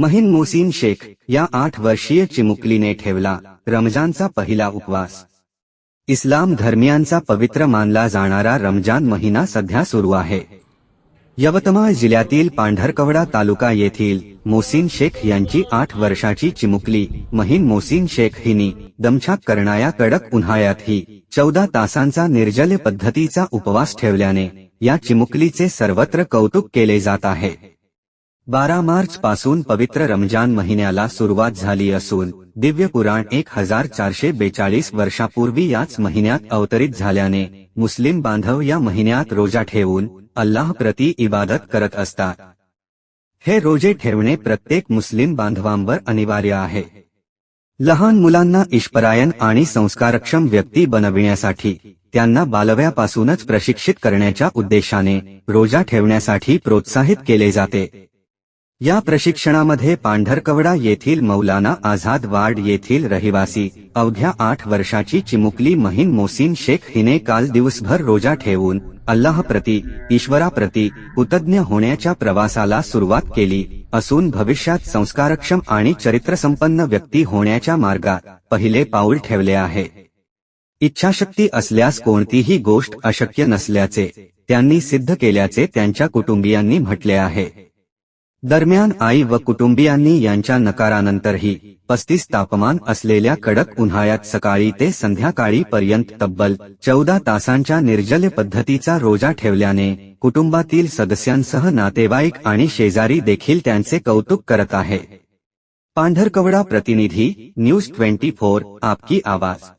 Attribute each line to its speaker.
Speaker 1: महिन मोसीन शेख या आठ वर्षीय चिमुकलीने ठेवला रमजानचा पहिला उपवास. इस्लाम धर्मियांचा पवित्र मानला जाणारा रमजान महिना सध्या सुरू आहे. यवतमाळ जिल्ह्यातील पांढरकवडा तालुका येथील मोसीन शेख यांची आठ वर्षाची चिमुकली महिन मोसीन शेख हिनी दमछाक करणाऱ्या कडक उन्हाळ्यातही चौदा तासांचा निर्जल पद्धतीचा उपवास ठेवल्याने या चिमुकलीचे सर्वत्र कौतुक केले जात आहे. बारा मार्च पासून पवित्र रमजान महिन्याला सुरुवात झाली असून दिव्य पुराण एक हजार चारशे बेचाळीस वर्षापूर्वी याच महिन्यात अवतरित झाल्याने मुस्लिम बांधव या महिन्यात रोजा ठेवून अल्लाह प्रती इबादत करत असतात. हे रोजे ठेवणे प्रत्येक मुस्लिम बांधवांवर अनिवार्य आहे. लहान मुलांना ईश्वरायन आणि संस्कारक्षम व्यक्ती बनविण्यासाठी त्यांना बालव्यापासूनच प्रशिक्षित करण्याच्या उद्देशाने रोजा ठेवण्यासाठी प्रोत्साहित केले जाते. या प्रशिक्षणामध्ये पांढरकवडा येथील मौलाना आझाद वार्ड येथील रहिवासी अवघ्या आठ वर्षाची चिमुकली महिन मोसीन शेख हिने काल दिवसभर रोजा ठेवून अल्लाहप्रती ईश्वराप्रती कृतज्ञ होण्याच्या प्रवासाला सुरुवात केली असून भविष्यात संस्कारक्षम आणि चरित्रसंपन्न व्यक्ती होण्याच्या मार्गात पहिले पाऊल ठेवले आहे. इच्छाशक्ती असल्यास कोणतीही गोष्ट अशक्य नसल्याचे त्यांनी सिद्ध केल्याचे त्यांच्या कुटुंबियांनी म्हटले आहे. दरम्यान आई व कुटुंबियांनी यांच्या नकारानंतरही पस्तीस तापमान असलेल्या कडक उन्हाळ्यात सकाळी ते संध्याकाळी पर्यंत तब्बल चौदा तासांच्या निर्जल पद्धतीचा रोजा ठेवल्याने कुटुंबातील सदस्यांसह नातेवाईक आणि शेजारी देखील त्यांचे कौतुक करत आहे. पांढरकवडा प्रतिनिधी न्यूज ट्वेंटी फोर आपकी आवाज.